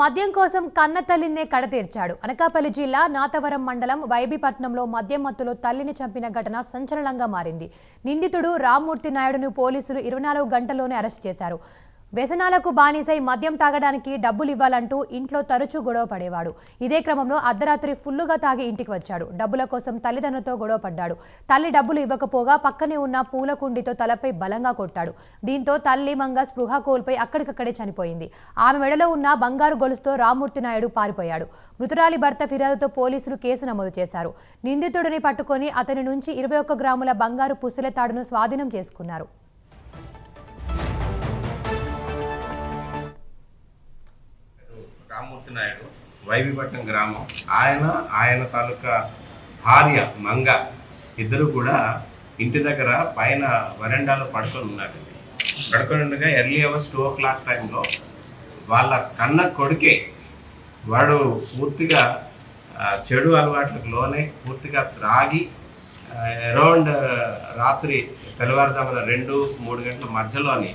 మద్యం కోసం కన్న తల్లినే కడతీర్చాడు. అనకాపల్లి జిల్లా నాతవరం మండలం వైబీపట్నంలో మద్యం మత్తులో తల్లిని చంపిన ఘటన సంచలనంగా మారింది. నిందితుడు రామ్మూర్తి నాయుడును పోలీసులు ఇరవై నాలుగు గంటల్లోనే అరెస్ట్ చేశారు. వ్యసనాలకు బానిసై మద్యం తాగడానికి డబ్బులు ఇవ్వాలంటూ ఇంట్లో తరచూ గొడవ పడేవాడు. ఇదే క్రమంలో అర్ధరాత్రి ఫుల్లుగా తాగి ఇంటికి వచ్చాడు. డబ్బుల కోసం తల్లిదండ్రులతో గొడవ పడ్డాడు. తల్లి డబ్బులు ఇవ్వకపోగా పక్కనే ఉన్న పూల కుండితో తలపై బలంగా కొట్టాడు. దీంతో తల్లి మంగ స్పృహ కోల్పోయి అక్కడికక్కడే చనిపోయింది. ఆమె మెడలో ఉన్న బంగారు గొలుసుతో రామ్మూర్తి నాయుడు పారిపోయాడు. మృతురాలి భర్త ఫిర్యాదుతో పోలీసులు కేసు నమోదు చేశారు. నిందితుడిని పట్టుకొని అతని నుంచి ఇరవై ఒక్క గ్రాముల బంగారు పుస్తెల తాడును స్వాధీనం చేసుకున్నారు. రామ్మూర్తి నాయుడు వైవిపట్నం గ్రామం. ఆయన ఆయన తాలూకా భార్య మంగ ఇద్దరు కూడా ఇంటి దగ్గర పైన వరండాలో పడుకొని ఉన్నారండి పడుకొని ఉండగా early hours two o'clock టైంలో వాళ్ళ కన్న కొడుకే వాడు పూర్తిగా చెడు అలవాట్లకు లోనే పూర్తిగా త్రాగి అరౌండ్ రాత్రి తెల్లవారుజామున రెండు మూడు గంటల మధ్యలోని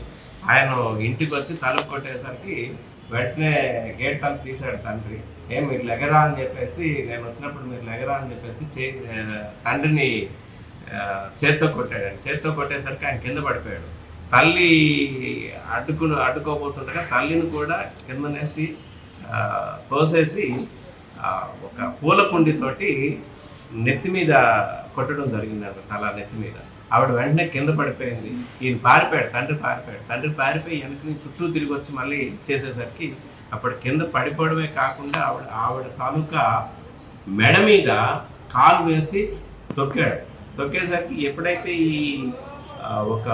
ఆయన ఇంటికి వచ్చి తలుపు కొట్టేసరికి వెంటనే గేట్ తలుపు తీశాడు తండ్రి. ఏం మీరు లెగరా అని చెప్పేసి నేను వచ్చినప్పుడు మీరు లెగరా అని చెప్పేసి చే తండ్రిని చేత్తో కొట్టాడు చేత్తో కొట్టేసరికి ఆయన కింద పడిపోయాడు. తల్లి అడ్డుకు అడ్డుకోబోతుండగా తల్లిని కూడా కిందనేసి తోసేసి ఒక పూల కుండితోటి నెత్తి మీద కొట్టడం జరిగింది తల నెత్తి మీద. ఆవిడ వెంటనే కింద పడిపోయింది. ఈయన పారిపోయాడు తండ్రి పారిపోయాడు. తండ్రి పారిపోయి వెనక నుంచి చుట్టూ తిరిగి వచ్చి మళ్ళీ చేసేసరికి అప్పుడు కింద పడిపోవడమే కాకుండా ఆవిడ ఆవిడ తాలూకా మెడ మీద కాలు వేసి తొక్కాడు. తొక్కేసరికి ఎప్పుడైతే ఈ ఒక